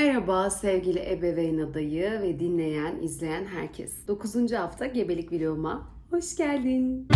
Merhaba sevgili ebeveyn adayı ve dinleyen, izleyen herkes. 9. hafta gebelik videoma hoş geldin.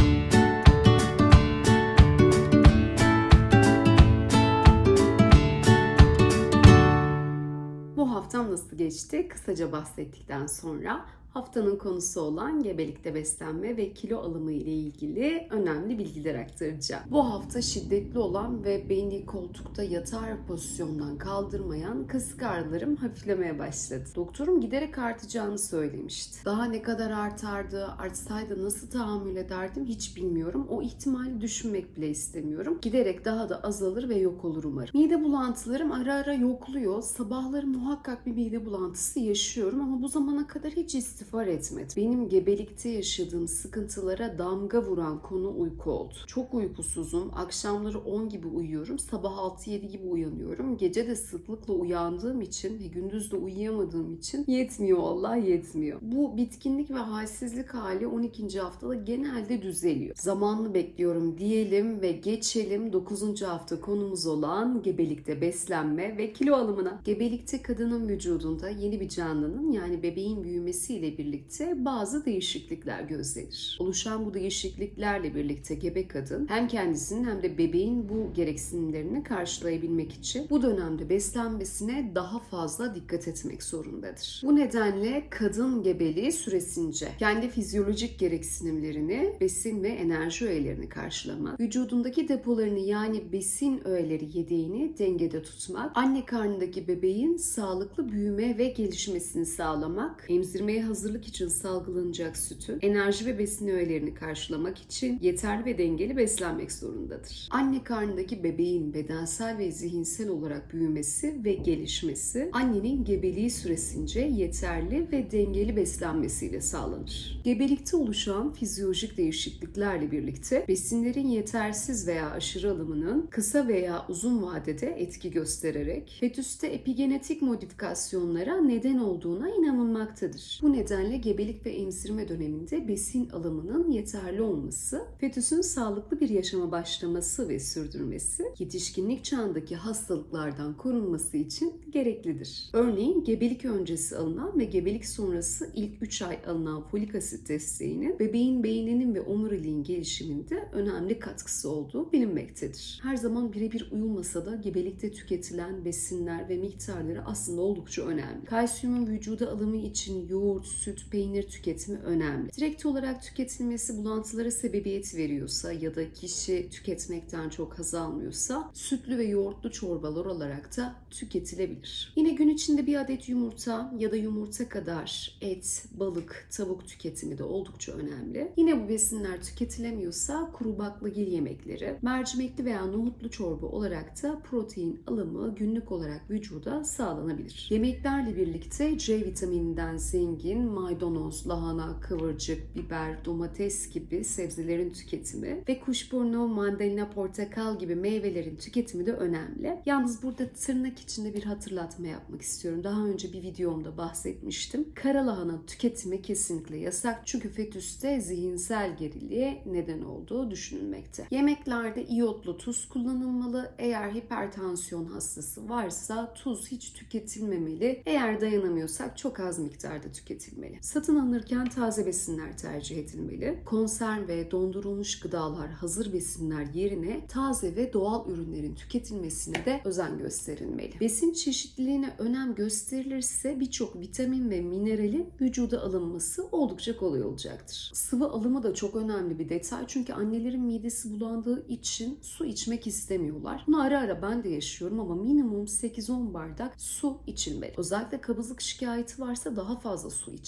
Bu haftam nasıl geçti? Kısaca bahsettikten sonra haftanın konusu olan gebelikte beslenme ve kilo alımı ile ilgili önemli bilgiler aktaracağım. Bu hafta şiddetli olan ve beni koltukta yatar pozisyondan kaldırmayan kasık ağrılarım hafiflemeye başladı. Doktorum giderek artacağını söylemişti. Daha ne kadar artardı, artsaydı nasıl tahammül ederdim hiç bilmiyorum. O ihtimali düşünmek bile istemiyorum. Giderek daha da azalır ve yok olur umarım. Mide bulantılarım ara ara yokluyor. Sabahları muhakkak bir mide bulantısı yaşıyorum ama bu zamana kadar hiç istifar etmedim. Benim gebelikte yaşadığım sıkıntılara damga vuran konu uyku oldu. Çok uykusuzum. Akşamları 10 gibi uyuyorum. Sabah 6-7 gibi uyanıyorum. Gece de sıklıkla uyandığım için ve gündüz de uyuyamadığım için yetmiyor Allah yetmiyor. Bu bitkinlik ve halsizlik hali 12. haftada genelde düzeliyor. Zamanlı bekliyorum diyelim ve geçelim 9. hafta konumuz olan gebelikte beslenme ve kilo alımına. Gebelikte kadının vücudunda yeni bir canlının yani bebeğin büyümesiyle birlikte bazı değişiklikler gözlenir. Oluşan bu değişikliklerle birlikte gebe kadın hem kendisinin hem de bebeğin bu gereksinimlerini karşılayabilmek için bu dönemde beslenmesine daha fazla dikkat etmek zorundadır. Bu nedenle kadın gebeliği süresince kendi fizyolojik gereksinimlerini, besin ve enerji öğelerini karşılamak, vücudundaki depolarını yani besin öğeleri yedeğini dengede tutmak, anne karnındaki bebeğin sağlıklı büyüme ve gelişmesini sağlamak, emzirmeye hazırlık için salgılanacak sütün enerji ve besin öğelerini karşılamak için yeterli ve dengeli beslenmek zorundadır. Anne karnındaki bebeğin bedensel ve zihinsel olarak büyümesi ve gelişmesi annenin gebeliği süresince yeterli ve dengeli beslenmesiyle sağlanır. Gebelikte oluşan fizyolojik değişikliklerle birlikte besinlerin yetersiz veya aşırı alımının kısa veya uzun vadede etki göstererek fetüste epigenetik modifikasyonlara neden olduğuna inanılmaktadır. Bu nedenle gebelik ve emzirme döneminde besin alımının yeterli olması, fetüsün sağlıklı bir yaşama başlaması ve sürdürmesi, yetişkinlik çağındaki hastalıklardan korunması için gereklidir. Örneğin gebelik öncesi alınan ve gebelik sonrası ilk 3 ay alınan folik asit desteğinin bebeğin beyninin ve omuriliğin gelişiminde önemli katkısı olduğu bilinmektedir. Her zaman birebir uyulmasa da gebelikte tüketilen besinler ve miktarları aslında oldukça önemli. Kalsiyumun vücuda alımı için yoğurt, süt, peynir tüketimi önemli. Direkt olarak tüketilmesi bulantılara sebebiyet veriyorsa ya da kişi tüketmekten çok haz almıyorsa sütlü ve yoğurtlu çorbalar olarak da tüketilebilir. Yine gün içinde bir adet yumurta ya da yumurta kadar et, balık, tavuk tüketimi de oldukça önemli. Yine bu besinler tüketilemiyorsa kuru baklagil yemekleri, mercimekli veya nohutlu çorba olarak da protein alımı günlük olarak vücuda sağlanabilir. Yemeklerle birlikte C vitamininden zengin maydanoz, lahana, kıvırcık, biber, domates gibi sebzelerin tüketimi ve kuşburnu, mandalina, portakal gibi meyvelerin tüketimi de önemli. Yalnız burada tırnak içinde bir hatırlatma yapmak istiyorum. Daha önce bir videomda bahsetmiştim. Kara lahana tüketimi kesinlikle yasak çünkü fetüste zihinsel geriliğe neden olduğu düşünülmekte. Yemeklerde iyotlu tuz kullanılmalı. Eğer hipertansiyon hastası varsa tuz hiç tüketilmemeli. Eğer dayanamıyorsak çok az miktarda tüketilmeli. Satın alınırken taze besinler tercih edilmeli. Konserve, dondurulmuş gıdalar, hazır besinler yerine taze ve doğal ürünlerin tüketilmesine de özen gösterilmeli. Besin çeşitliliğine önem gösterilirse birçok vitamin ve mineralin vücuda alınması oldukça kolay olacaktır. Sıvı alımı da çok önemli bir detay çünkü annelerin midesi bulandığı için su içmek istemiyorlar. Bunu ara ara ben de yaşıyorum ama minimum 8-10 bardak su içilmeli. Özellikle kabızlık şikayeti varsa daha fazla su içilmeli.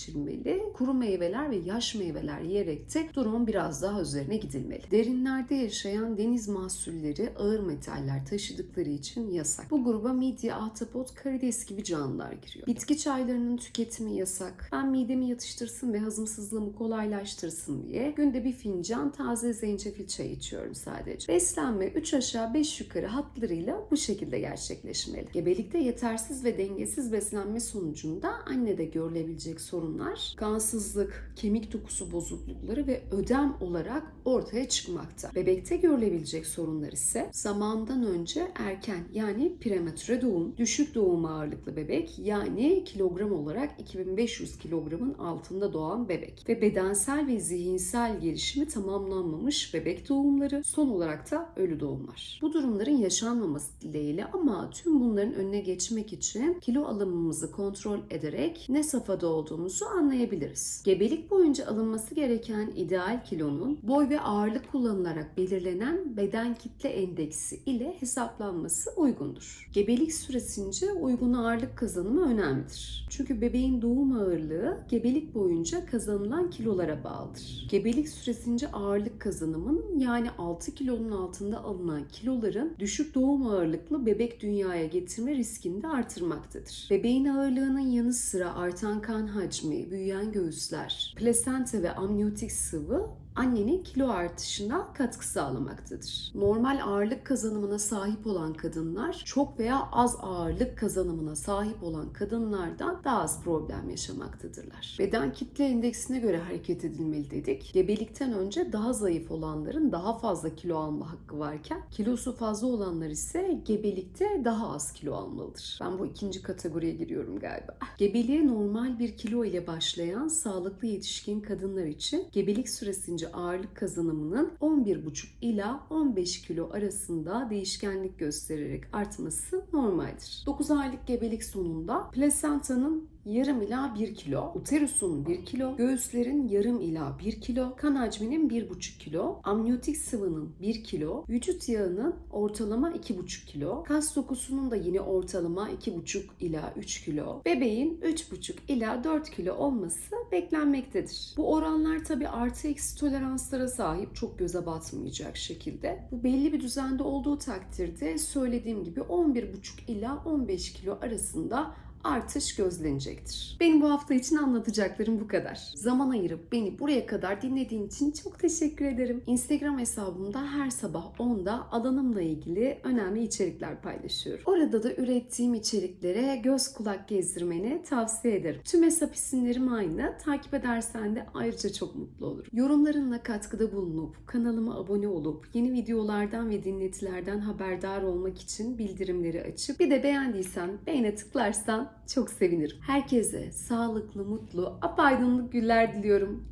Kuru meyveler ve yaş meyveler yiyerek de durumun biraz daha üzerine gidilmeli. Derinlerde yaşayan deniz mahsulleri ağır metaller taşıdıkları için yasak. Bu gruba midye, ahtapot, karides gibi canlılar giriyor. Bitki çaylarının tüketimi yasak. Ben midemi yatıştırsın ve hazımsızlığımı kolaylaştırsın diye günde bir fincan taze zencefil çayı içiyorum sadece. Beslenme 3 aşağı 5 yukarı hatlarıyla bu şekilde gerçekleşmeli. Gebelikte yetersiz ve dengesiz beslenme sonucunda annede görülebilecek sorun sorunlar, kansızlık, kemik dokusu bozuklukları ve ödem olarak ortaya çıkmakta. Bebekte görülebilecek sorunlar ise zamandan önce erken yani prematüre doğum, düşük doğum ağırlıklı bebek yani kilogram olarak 2500 kilogramın altında doğan bebek ve bedensel ve zihinsel gelişimi tamamlanmamış bebek doğumları, son olarak da ölü doğumlar. Bu durumların yaşanmaması dileğiyle ama tüm bunların önüne geçmek için kilo alımımızı kontrol ederek ne safhada olduğumuzu anlayabiliriz. Gebelik boyunca alınması gereken ideal kilonun boy ve ağırlık kullanılarak belirlenen beden kitle endeksi ile hesaplanması uygundur. Gebelik süresince uygun ağırlık kazanımı önemlidir. Çünkü bebeğin doğum ağırlığı gebelik boyunca kazanılan kilolara bağlıdır. Gebelik süresince ağırlık kazanımın yani 6 kilonun altında alınan kiloların düşük doğum ağırlıklı bebek dünyaya getirme riskini de artırmaktadır. Bebeğin ağırlığının yanı sıra artan kan hacmi, büyüyen göğüsler, plasenta ve amniyotik sıvı annenin kilo artışına katkı sağlamaktadır. Normal ağırlık kazanımına sahip olan kadınlar çok veya az ağırlık kazanımına sahip olan kadınlardan daha az problem yaşamaktadırlar. Beden kitle endeksine göre hareket edilmeli dedik. Gebelikten önce daha zayıf olanların daha fazla kilo alma hakkı varken kilosu fazla olanlar ise gebelikte daha az kilo almalıdır. Ben bu ikinci kategoriye giriyorum galiba. Gebeliğe normal bir kilo ile başlayan sağlıklı yetişkin kadınlar için gebelik süresince ağırlık kazanımının 11,5 ila 15 kilo arasında değişkenlik göstererek artması normaldir. 9 aylık gebelik sonunda plasentanın yarım ila 1 kilo, uterusun 1 kilo, göğüslerin yarım ila 1 kilo, kan hacminin 1,5 kilo, amniyotik sıvının 1 kilo, vücut yağının ortalama 2,5 kilo, kas dokusunun da yine ortalama 2,5 ila 3 kilo, bebeğin 3,5 ila 4 kilo olması beklenmektedir. Bu oranlar tabi artı eksi toleranslara sahip çok göze batmayacak şekilde. Bu belli bir düzende olduğu takdirde söylediğim gibi 11,5 ila 15 kilo arasında artış gözlenecektir. Benim bu hafta için anlatacaklarım bu kadar. Zaman ayırıp beni buraya kadar dinlediğin için çok teşekkür ederim. Instagram hesabımda her sabah 10'da alanımla ilgili önemli içerikler paylaşıyorum. Orada da ürettiğim içeriklere göz kulak gezdirmeni tavsiye ederim. Tüm hesap isimlerim aynı. Takip edersen de ayrıca çok mutlu olurum. Yorumlarınla katkıda bulunup kanalıma abone olup yeni videolardan ve dinletilerden haberdar olmak için bildirimleri açıp bir de beğendiysen beğene tıklarsan çok sevinirim. Herkese sağlıklı, mutlu, apaydınlık günler diliyorum.